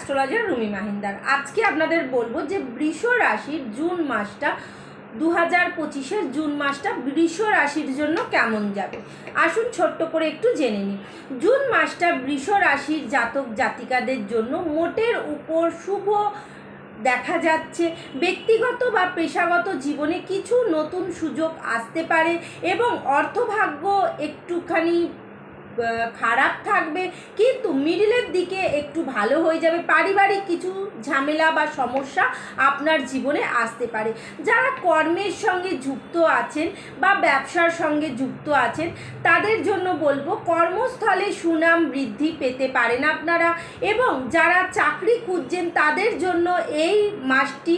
Astrologer Rumi মাহিন্দার। আজকে আপনাদের বলব যে বৃষ রাশির জুন মাসটা দু হাজার পঁচিশের জুন মাসটা বৃষ রাশির জন্য কেমন যাবে? আসুন ছোট্ট করে একটু জেনে নিই। জুন মাসটা বৃষ রাশির জাতক জাতিকাদের জন্য মোটের উপর শুভ দেখা যাচ্ছে। ব্যক্তিগত বা পেশাগত জীবনে কিছু নতুন সুযোগ আসতে পারে এবং অর্থভাগ্য একটুখানি খারাপ থাকবে, কিন্তু মিডিলের দিকে একটু ভালো হয়ে যাবে। পারিবারিক কিছু ঝামেলা বা সমস্যা আপনার জীবনে আসতে পারে। যারা কর্মের সঙ্গে যুক্ত আছেন বা ব্যবসার সঙ্গে যুক্ত আছেন, তাদের জন্য বলব, কর্মস্থলে সুনাম বৃদ্ধি পেতে পারেন আপনারা। এবং যারা চাকরি খুঁজছেন, তাদের জন্য এই মাসটি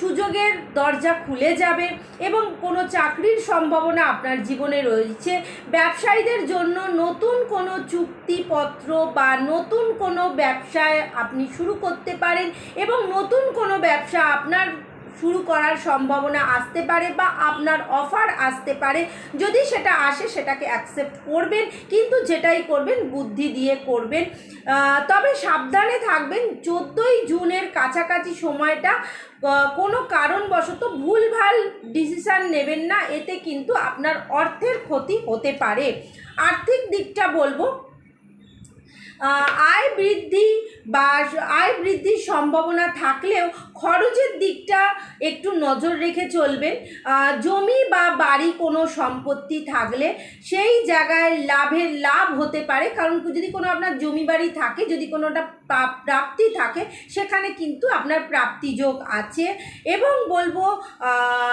সুযোগের দরজা খুলে যাবে। এবং কোনো চাকরির সম্ভাবনা আপনার জীবনে রয়েছে। ব্যবসায়ীদের জন্য নতুন কোনো চুক্তিপত্র বা নতুন কোনো ব্যবসায় আপনি শুরু করতে পারেন এবং নতুন কোনো ব্যবসা আপনার শুরু করার সম্ভাবনা আসতে পারে বা আপনার অফার আসতে পারে। যদি সেটা আসে, সেটাকে অ্যাকসেপ্ট করবেন, কিন্তু যেটাই করবেন, বুদ্ধি দিয়ে করবেন। তবে সাবধানে থাকবেন, চোদ্দোই জুনের কাছাকাছি সময়টা কোনো কারণবশত ভুলভাল ডিসিশান নেবেন না, এতে কিন্তু আপনার অর্থের ক্ষতি হতে পারে। আর্থিক দিকটা বলব আয় বৃদ্ধি বা আয় বৃদ্ধির সম্ভাবনা থাকলেও খরচের দিকটা একটু নজর রেখে চলবেন জমি বা বাড়ি কোনো সম্পত্তি থাকলে সেই জায়গায় লাভের লাভ হতে পারে। কারণ যদি কোনো আপনার জমি বাড়ি থাকে, যদি কোনোটা প্রা- প্রাপ্তি থাকে, সেখানে কিন্তু আপনার প্রাপ্তিযোগ আছে এবং বলব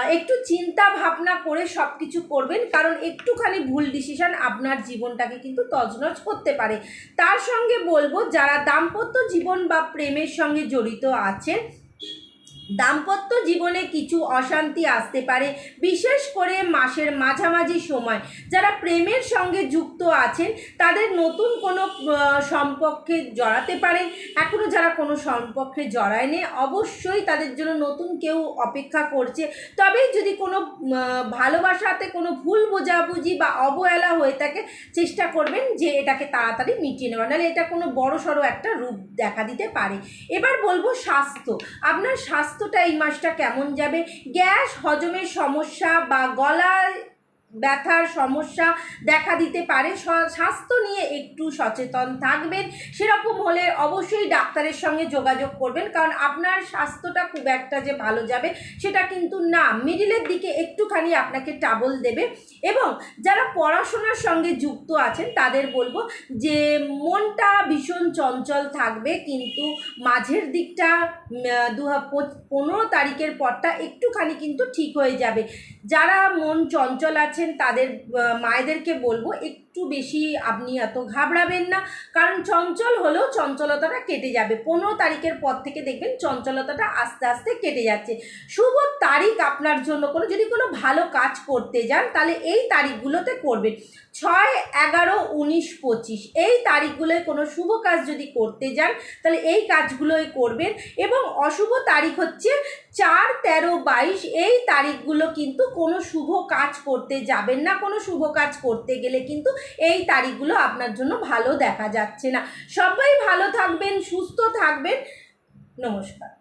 একটু চিন্তা ভাবনা করে সব কিছু করবেন। কারণ একটুখানি ভুল ডিসিশন আপনার জীবনটাকে কিন্তু তছনছ করতে পারে। তার সঙ্গে বলব যারা দাম্পত্য জীবন বা প্রেমের সঙ্গে জড়িত আছেন দাম্পত্য জীবনে কিছু অশান্তি আসতে পারে, বিশেষ করে মাসের মাঝামাঝি সময়। যারা প্রেমের সঙ্গে যুক্ত আছেন, তাদের নতুন কোনো সম্পর্কে জড়াতে পারেন। এখনও যারা কোনো সম্পর্কে জড়ায়নি, অবশ্যই তাদের জন্য নতুন কেউ অপেক্ষা করছে। তবেই যদি কোনো ভালোবাসাতে কোনো ভুল বোঝাবুঝি বা অবহেলা হয়ে থাকে, চেষ্টা করবেন যে এটাকে তাড়াতাড়ি মিটিয়ে নেওয়া নাহলে এটা কোনো বড় সড়ো একটা রূপ দেখা দিতে পারে। এবার বলব স্বাস্থ্য। আপনার স্বাস্থ্যটা এই মাসটা কেমন যাবে? গ্যাস হজমের সমস্যা বা গলায় ব্যথার সমস্যা দেখা দিতে পারে স্বাস্থ্য নিয়ে একটু সচেতন থাকবেন। সেরকম হলে অবশ্যই ডাক্তারের সঙ্গে যোগাযোগ করবেন, কারণ আপনার স্বাস্থ্যটা খুব একটা যে ভালো যাবে সেটা কিন্তু না। মিডিলের দিকে একটুখানি আপনাকে টাবল দেবে এবং যারা পড়াশোনার সঙ্গে যুক্ত আছেন তাদের বলব যে মনটা ভীষণ চঞ্চল থাকবে, কিন্তু মাঝের দিকটা দু পনেরো তারিখের পরটা একটুখানি কিন্তু ঠিক হয়ে যাবে। যারা মন চঞ্চল আছেন তাদের মায়েদেরকে বলব, একটু বেশি আপনি এত ঘাবড়াবেন না। কারণ চঞ্চল হলেও চঞ্চলতাটা কেটে যাবে। পনেরো তারিখের পর থেকে দেখবেন চঞ্চলতাটা আস্তে আস্তে কেটে যাচ্ছে। শুভ তারিখ আপনার জন্য কোনো, যদি কোনো ভালো কাজ করতে যান, তাহলে এই তারিখগুলোতে করবেন। ছয়, এগারো, উনিশ, পঁচিশ, এই তারিখগুলোয় কোনো শুভ কাজ যদি করতে যান, তাহলে এই কাজগুলোই করবেন। এবং অশুভ তারিখ হচ্ছে চার, তেরো, বাইশ, এই তারিখগুলো কিন্তু কোনো শুভ কাজ করতে যাবেন না, কোনো শুভ কাজ করতে গেলে কিন্তু এই তারিখগুলো আপনার জন্য ভালো দেখা যাচ্ছে না। সবাই ভালো থাকবেন, সুস্থ থাকবেন। নমস্কার।